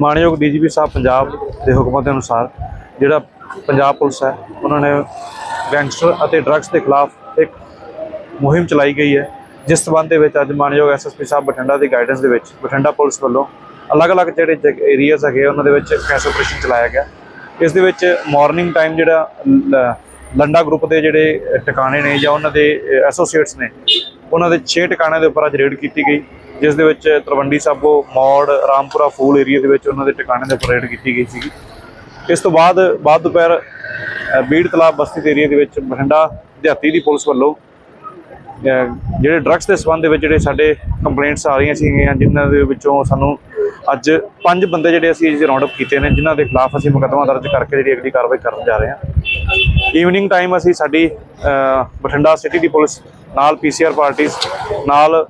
ਮਾਨਯੋਗ ਡੀਜੀਪੀ ਸਾਹਿਬ ਪੰਜਾਬ ਦੇ ਹੁਕਮਾਂ ਦੇ ਅਨੁਸਾਰ ਜਿਹੜਾ ਪੰਜਾਬ ਪੁਲਿਸ ਹੈ, ਉਹਨਾਂ ਨੇ ਗੈਂਗਸਟਰ ਅਤੇ ਡਰੱਗਸ ਦੇ ਖਿਲਾਫ ਇੱਕ ਮੁਹਿੰਮ ਚਲਾਈ ਗਈ ਹੈ, ਜਿਸ ਸਬੰਧ ਦੇ ਵਿੱਚ ਅੱਜ ਮਾਨਯੋਗ ਐਸਐਸਪੀ ਸਾਹਿਬ ਬਠਿੰਡਾ ਦੀ ਗਾਈਡੈਂਸ ਦੇ ਵਿੱਚ ਬਠਿੰਡਾ ਪੁਲਿਸ ਵੱਲੋਂ ਅਲੱਗ-ਅਲੱਗ ਜਿਹੜੇ ਏਰੀਆਜ਼ ਹੈਗੇ ਉਹਨਾਂ ਦੇ ਵਿੱਚ ਕੈਸ ਆਪਰੇਸ਼ਨ ਚਲਾਇਆ ਗਿਆ। ਇਸ ਦੇ ਵਿੱਚ ਮਾਰਨਿੰਗ ਟਾਈਮ ਜਿਹੜਾ ਲ- ਲੰਡਾ ਗਰੁੱਪ ਦੇ ਜਿਹੜੇ ਟਿਕਾਣੇ ਨੇ ਜਾਂ ਉਹਨਾਂ ਦੇ ਐਸੋਸੀਏਟਸ ਨੇ, ਉਹਨਾਂ ਦੇ 6 ਟਿਕਾਣਿਆਂ ਦੇ ਉੱਪਰ ਅੱਜ ਰੇਡ ਕੀਤੀ ਗਈ। ਜਿਸ ਦੇ ਵਿੱਚ ਤਰਵੰਡੀ ਸਾਬੋ, ਮੌੜ, ਰਾਮਪੁਰਾ ਫੂਲ ਏਰੀਆ ਦੇ ਵਿੱਚ ਉਹਨਾਂ ਦੇ ਟਿਕਾਣੇ ਦੇ ਉੱਪਰ ਕੀਤੀ ਗਈ ਸੀਗੀ। ਇਸ ਤੋਂ ਬਾਅਦ ਬਾਅਦ ਦੁਪਹਿਰ ਬੀੜ ਤਲਾਬ ਬਸਤੀ ਦੇ ਏਰੀਆ ਦੇ ਵਿੱਚ ਬਠਿੰਡਾ ਦਿਹਾਤੀ ਦੀ ਪੁਲਿਸ ਵੱਲੋਂ ਜਿਹੜੇ ਡਰੱਗਸ ਦੇ ਸੰਬੰਧ ਦੇ ਵਿੱਚ ਜਿਹੜੇ ਸਾਡੇ ਕੰਪਲੇਂਟਸ ਆ ਰਹੀਆਂ ਸੀਗੀਆਂ, ਜਿਨ੍ਹਾਂ ਦੇ ਵਿੱਚੋਂ ਸਾਨੂੰ ਅੱਜ ਪੰਜ ਬੰਦੇ ਜਿਹੜੇ ਅਸੀਂ ਰਾਉਂਡ ਅਪ ਕੀਤੇ ਨੇ, ਜਿਨ੍ਹਾਂ ਦੇ ਖਿਲਾਫ ਅਸੀਂ ਮੁਕੱਦਮਾ ਦਰਜ ਕਰਕੇ ਜਿਹੜੀ ਅਗਲੀ ਕਾਰਵਾਈ ਕਰਨ ਜਾ ਰਹੇ ਹਾਂ। ਈਵਨਿੰਗ ਟਾਈਮ ਅਸੀਂ ਸਾਡੀ ਬਠਿੰਡਾ ਸਿਟੀ ਦੀ ਪੁਲਿਸ ਨਾਲ ਪੀਸੀਆਰ ਪਾਰਟੀਆਂ ਨਾਲ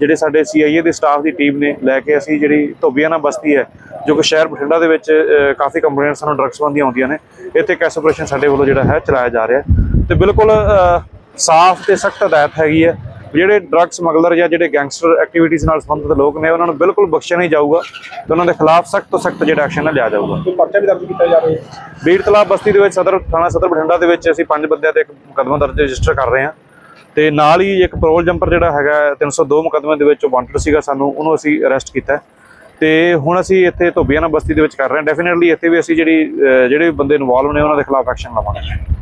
ਜਿਹੜੇ ਸਾਡੇ ਸੀਆਈਏ ਦੇ ਸਟਾਫ ਦੀ ਟੀਮ ਨੇ ਲੈ ਕੇ ਅਸੀਂ ਜਿਹੜੀ ਧੋਬੀਆਣਾ ਬਸਤੀ ਹੈ ਜੋ ਕਿ ਸ਼ਹਿਰ ਬਠਿੰਡਾ ਦੇ ਵਿੱਚ ਕਾਫੀ ਕੰਪਲੇਂਟਸ ਸਾਨੂੰ ਡਰੱਗਸ ਸੰਬੰਧੀਆਂ ਆਉਂਦੀਆਂ ਨੇ ਇੱਥੇ ਕੈਸ ਆਪਰੇਸ਼ਨ ਸਾਡੇ ਵੱਲੋਂ ਜਿਹੜਾ ਹੈ ਚਲਾਇਆ ਜਾ ਰਿਹਾ ਹੈ। ਤੇ ਬਿਲਕੁਲ ਸਾਫ਼ ਤੇ ਸਖਤ ਹਦਾਇਤ ਹੈਗੀ ਹੈ ਜਿਹੜੇ ਡਰੱਗ ਸਮਗਲਰ ਜਾਂ ਜਿਹੜੇ ਗੈਂਗਸਟਰ ਐਕਟੀਵਿਟੀਜ਼ ਨਾਲ ਸੰਬੰਧਿਤ ਲੋਕ ਨੇ ਉਹਨਾਂ ਨੂੰ ਬਿਲਕੁਲ ਬਖਸ਼ਿਆ ਨਹੀਂ ਜਾਊਗਾ ਤੇ ਉਹਨਾਂ ਦੇ ਖਿਲਾਫ ਸਖਤ ਤੋਂ ਸਖਤ ਜਿਹੜਾ ਐਕਸ਼ਨ ਲਿਆ ਜਾਊਗਾ। ਪਰਚਾ ਵੀ ਦਰਜ ਕੀਤਾ ਜਾਵੇ ਬੀੜ ਤਲਾਬ ਬਸਤੀ ਦੇ ਵਿੱਚ ਸਦਰ ਥਾਣਾ ਸਦਰ ਬਠਿੰਡਾ ਦੇ ਵਿੱਚ ਅਸੀਂ ਪੰਜ ਬੰਦਿਆਂ ਤੇ ਇੱਕ ਮੁਕੱਦਮਾ ਦਰਜ ਰਜਿਸਟਰ ਕਰ ਰਹੇ ਹਾਂ। ਤੇ ਨਾਲ ਹੀ ਇੱਕ ਪੈਰੋਲ ਜੰਪਰ ਜਿਹੜਾ ਹੈਗਾ 302 ਮੁਕੱਦਮੇ ਦੇ ਵਿੱਚ ਵਾਂਟਡ ਸੀਗਾ ਸਾਨੂੰ, ਉਹਨੂੰ ਅਸੀਂ ਅਰੈਸਟ ਕੀਤਾ ਹੈ। ਤੇ ਹੁਣ ਅਸੀਂ ਇੱਥੇ ਧੋਬੀਆਣਾ ਬਸਤੀ ਦੇ ਵਿੱਚ ਕਰ ਰਹੇ ਹਾਂ ਡੈਫੀਨਿਟਲੀ ਇੱਥੇ ਵੀ ਅਸੀਂ ਜਿਹੜੀ ਜਿਹੜੇ ਵੀ ਬੰਦੇ ਇਨਵੋਲਵ ਨੇ, ਉਹਨਾਂ ਦੇ ਖਿਲਾਫ ਐਕਸ਼ਨ ਲਵਾਂਗੇ